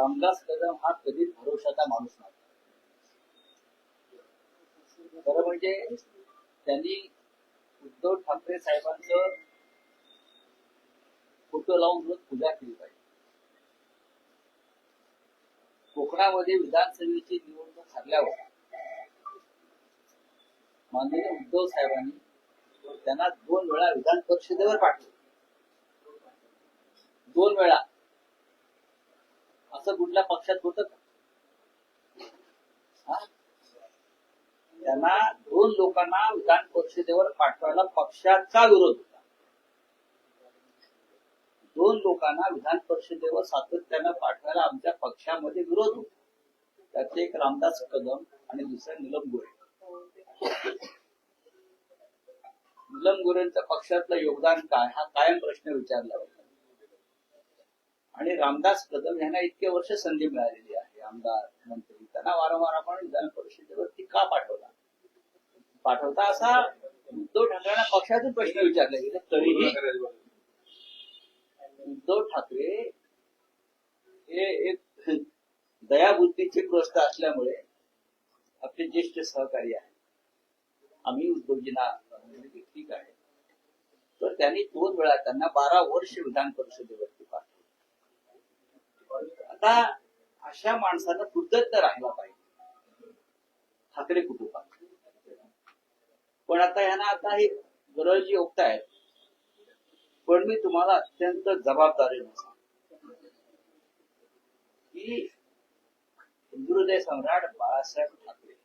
रामदास कदम हा कधीच भरोशाचा माणूस नव्हता खरं म्हणजे त्यांनी उद्धव ठाकरे साहेबांचं फोटो लावून रोज पूजा केली पाहिजे. कोकणामध्ये विधानसभेची निवडणूक हरल्यावर माननीय उद्धव साहेबांनी त्यांना दोन वेळा विधान परिषदेवर पाठवलं. दोन वेळा. असं कुठल्या पक्षात होत त्यांना दोन लोकांना विधान परिषदेवर पाठवायला पक्षाचा विरोध होता. दोन लोकांना विधान परिषदेवर सातत्यानं पाठवायला आमच्या पक्षामध्ये विरोध होता. त्याचे एक रामदास कदम आणि दुसरं निलम गोरे निलम गोरेंचं पक्षातलं योगदान काय? हा कायम प्रश्न विचारला. आणि रामदास कदम यांना इतके वर्ष संधी मिळालेली आहे. आमदार मंत्री त्यांना वारंवार आपण विधान परिषदेवरती का पाठवला? पाठवता असा उद्धव ठाकरेंना पक्षातून प्रश्न विचारले गेले तरीही उद्धव ठाकरे हे एक दयाबुद्धीचे ग्रस्त असल्यामुळे आपले ज्येष्ठ सहकारी आहेत. आम्ही उद्धवजींना ठीक आहे. तर त्यांनी दोन वेळा त्यांना बारा वर्ष विधान परिषदेवरती आता अशा माणसानं कृतज्ञ राहिला पाहिजे. ठाकरे कुटुंबात. पण आता यांना आता हे गरज जी ओळखतायत पण मी तुम्हाला अत्यंत जबाबदारी सांगतो की हिंदुहृदय सम्राट बाळासाहेब ठाकरे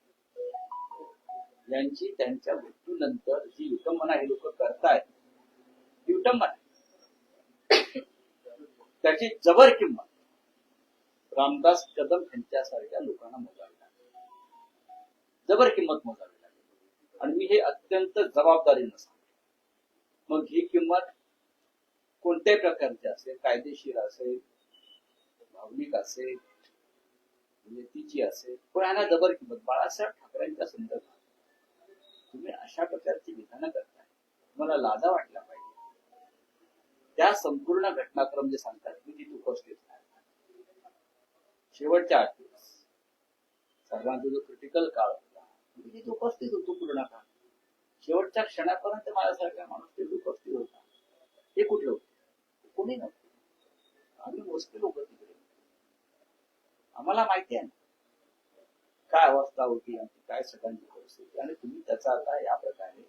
यांची त्यांच्या मृत्यूनंतर जी विटंबना हे लोक करतायत ती विटंबना त्याची जबर किंमत रामदास कदम यांच्यासारख्या लोकांना मोजावी लागेल. जबर किंमत मोजावी लागेल. आणि मी हे अत्यंत जबाबदारीनं सांगतो मग ही किंमत कोणत्याही प्रकारची असेल कायदेशीर असेल भावनिक असेल नीतीची असेल पण यांना जबर किंमत बाळासाहेब ठाकरेंच्या संदर्भात तुम्ही अशा प्रकारची विधानं करताय. तुम्हाला लाजा वाटला पाहिजे. त्या संपूर्ण घटनाक्रम जे सांगतात मी तिथे उपस्थित आहे शेवटच्या आठ दिवस. सर्वांचा जो क्रिटिकल काळ होता मी उपस्थित होतो पूर्ण काळ. शेवटच्या क्षणापर्यंत माझ्यासारख्या माणूस ते उपस्थित होता. ते कुठे होते? कोणी नव्हते. आम्ही मोजके लोक तिकडे आम्हाला माहिती आहे ना काय अवस्था होती आमची काय सगळ्यांची परिस्थिती. आणि तुम्ही त्याचा आता या प्रकारे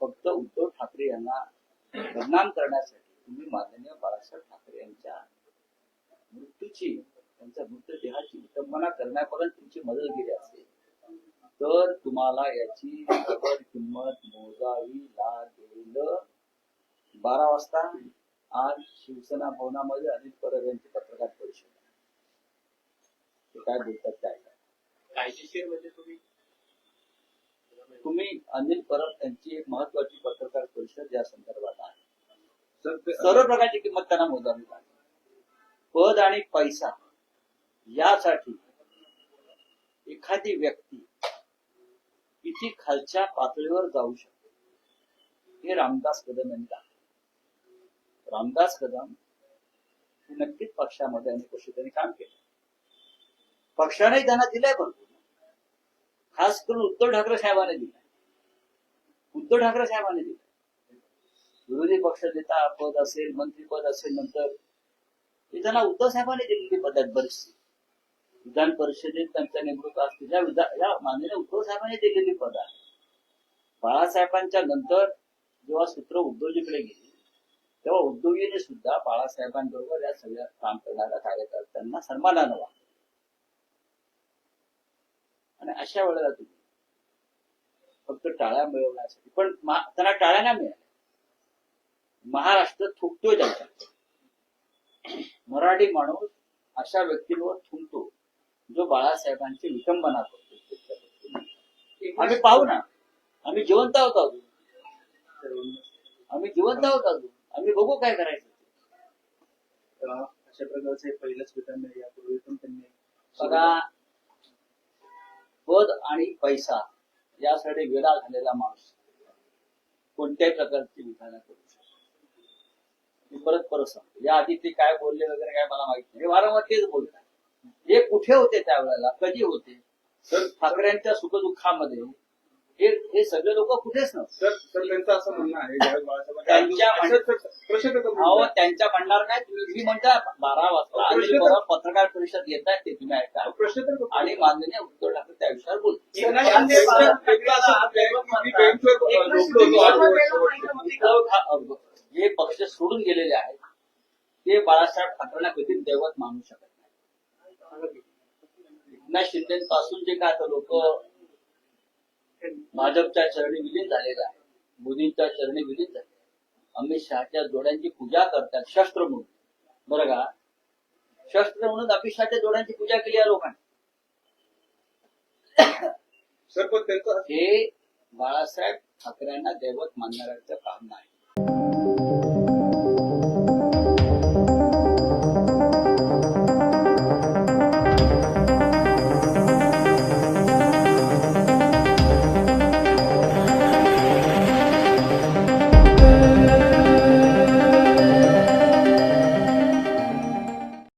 फक्त उद्धव ठाकरे यांना बदनाम करण्यासाठी तुम्ही माननीय बाळासाहेब ठाकरे यांच्या मृत्यूची त्यांच्या मृतदेहाची विटंबना करण्यापर्यंत तुमची मदत गेली असेल तर तुम्हाला याची जबर किंमत मोजावी लागेल. बारा वाजता आज शिवसेना भवनामध्ये अनिल परब यांची पत्रकार परिषद. आहे. ते काय बोलतात ते ऐका. कायदेशीर म्हणजे तुम्ही? तुम्ही अनिल परब यांची एक महत्वाची पत्रकार परिषद या संदर्भात आहे. सर्व प्रकारची किंमत त्यांना मोजावी लागेल. पद आणि पैसा. यासाठी एखादी व्यक्ती किती खालच्या पातळीवर जाऊ शकते. हे रामदास कदम यांनी दाखवलं. रामदास कदम हे नक्कीच पक्षामध्ये अनेक वर्ष त्यांनी काम केलं. पक्षाने त्यांना दिलंय भरपूर. खास करून उद्धव ठाकरे साहेबांनी दिलाय. उद्धव ठाकरे साहेबांनी दिलाय. विरोधी पक्ष नेता पद असेल मंत्रीपद असेल नंतर हे त्यांना उद्धव साहेबांनी दिलेली पद आहेत बरीचशी. विधान परिषदेत त्यांच्या नेमणूक असतील या या माननीय उद्धव साहेबांनी दिलेली पद. आहे बाळासाहेबांच्या नंतर जेव्हा सूत्र उद्धवजीकडे गेली तेव्हा उद्धवजीने सुद्धा बाळासाहेबांबरोबर या सगळ्या काम करणाऱ्या कार्यकर्त्यांना सन्मानानं वागलं आणि अशा वेळेला तुम्ही फक्त टाळ्या मिळवण्यासाठी पण त्यांना टाळ्या नाही मिळाल्या. महाराष्ट्र थुकतोय त्यांच्या मराठी माणूस अशा व्यक्तींवर थुंकतो. जो बाळासाहेबांची विटंबना करतो. आम्ही पाहू ना. आम्ही जिवंत आहोत अजून. आम्ही जिवंत आहोत अजून. आम्ही बघू काय करायचं. अशा प्रकारचे पहिलंच आहे. यापूर्वी पण त्यांनी बघा. पद आणि पैसा यासाठी वेळा झालेला माणूस कोणत्याही प्रकारची विधानं करू शकतो परत परत सांगतो. या आधी ते काय बोलले वगैरे काय मला माहीत नाही. वारंवार तेच बोलतात. हे कुठे होते त्यावेळेला? कधी होते? सर ठाकरेंच्या सुखदुःखामध्ये. हे हे सगळे लोक कुठेच नव्हते. असं म्हणणं आहे त्यांच्या. त्यांच्या म्हणणार काय तुम्ही म्हणता बारा वाजता तर- पत्रकार परिषद घेत आहेत ते तुम्ही ऐका. प्रश्न तर. आणि माननीय उद्धव ठाकरे त्या विषयावर ठा- जे पक्ष सोडून गेलेले आहेत. ते बाळासाहेब ठाकरेंना कधीच दैवत मानू शकत एकनाथ शिंदेपासून जे काय लोक भाजपच्या चरणी विलीन झालेलं आहे मोदींच्या चरणी विलीन झाले अमित शहाच्या जोड्यांची पूजा करतात शस्त्र म्हणून. बरं का? शस्त्र म्हणून अमित शहाच्या जोड्यांची पूजा केली या लोकांनी. हे बाळासाहेब ठाकरेंना दैवत मानणाऱ्यांचं काम नाही.